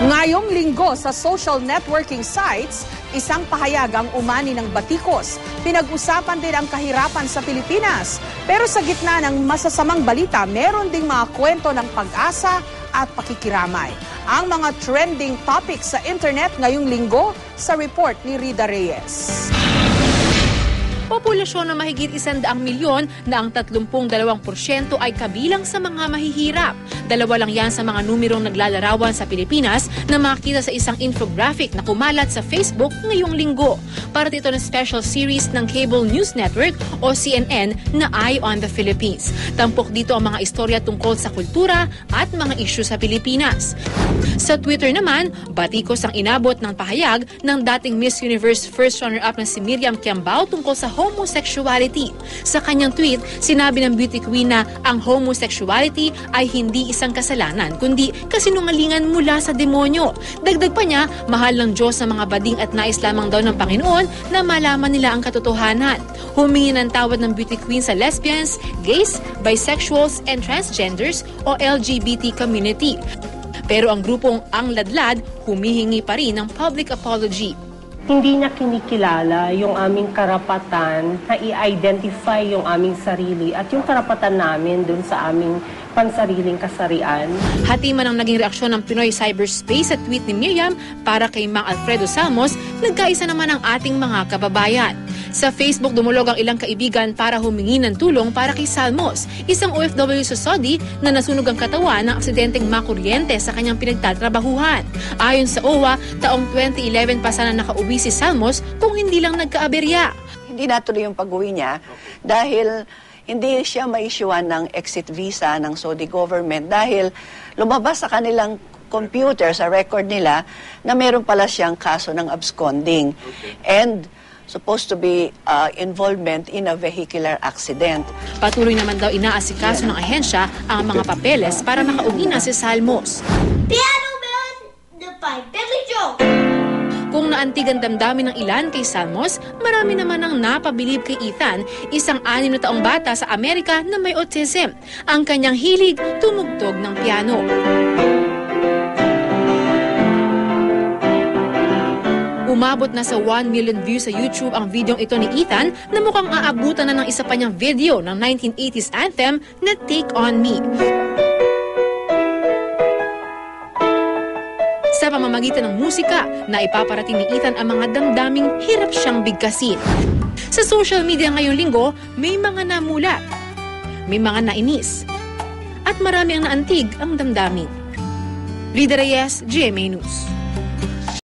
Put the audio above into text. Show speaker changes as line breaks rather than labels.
Ngayong linggo sa social networking sites, isang pahayag ang umani ng batikos. Pinag-usapan din ang kahirapan sa Pilipinas. Pero sa gitna ng masasamang balita, meron ding mga kwento ng pag-asa at pakikiramay. Ang mga trending topics sa internet ngayong linggo sa report ni Rida Reyes.
Populasyon na mahigit isandaang milyon na ang 32% ay kabilang sa mga mahihirap. Dalawa lang yan sa mga numerong naglalarawan sa Pilipinas na makikita sa isang infographic na kumalat sa Facebook ngayong linggo. Para dito ng special series ng Cable News Network o CNN na Eye on the Philippines. Tampok dito ang mga istorya tungkol sa kultura at mga isyu sa Pilipinas. Sa Twitter naman, batikos ang inabot ng pahayag ng dating Miss Universe first runner-up na si Miriam Kiambao tungkol sa homosexuality. Sa kanyang tweet, sinabi ng beauty queen na ang homosexuality ay hindi isang kasalanan, kundi kasinungalingan mula sa demonyo. Dagdag pa niya, mahal ng Diyos sa mga bading at nais lamang daw ng Panginoon na malaman nila ang katotohanan. Humingi ng tawad ng beauty queen sa lesbians, gays, bisexuals, and transgenders o LGBT community. Pero ang grupong Ang Ladlad humihingi pa rin ng public apology.
hindi niya kinikilala yung aming karapatan na i-identify yung aming sarili at yung karapatan namin dun sa aming pansariling kasarian.
Hati man ang naging reaksyon ng Pinoy cyberspace sa tweet ni Miriam para kay Mang Alfredo Salmos, nagkaisa naman ang ating mga kababayan. Sa Facebook, dumulog ang ilang kaibigan para humingi ng tulong para kay Salmos, isang OFW sa Saudi na nasunog ang katawan ng aksidenteng makuryente sa kanyang pinagtatrabahuhan. Ayon sa OWA, taong 2011 pa sana nakauwi si Salmos kung hindi lang nagkaaberya.
Hindi natuloy yung pag-uwi niya dahil hindi siya ma-issuean ng exit visa ng Saudi government dahil lumabas sa kanilang computer, sa record nila, na meron pala siyang kaso ng absconding. And supposed to be uh, involvement in a vehicular accident.
Patuloy naman daw inaasikaso ng ahensya ang mga papeles para makauwi na si Salmos.
Piano
Kung naantig ang damdamin ng ilan kay Salmos, marami naman ang napabilib kay Ethan, isang anim na taong bata sa Amerika na may autism. Ang kanyang hilig, tumugtog ng piano. Umabot na sa 1 million views sa YouTube ang videong ito ni Ethan na mukhang aabutan na ng isa pa niyang video ng 1980s anthem na Take On Me. Sa pamamagitan ng musika, na ipaparating ni Ethan ang mga damdaming hirap siyang bigkasin. Sa social media ngayong linggo, may mga namulat, may mga nainis, at marami ang naantig ang damdamin. Rida Reyes, GMA News.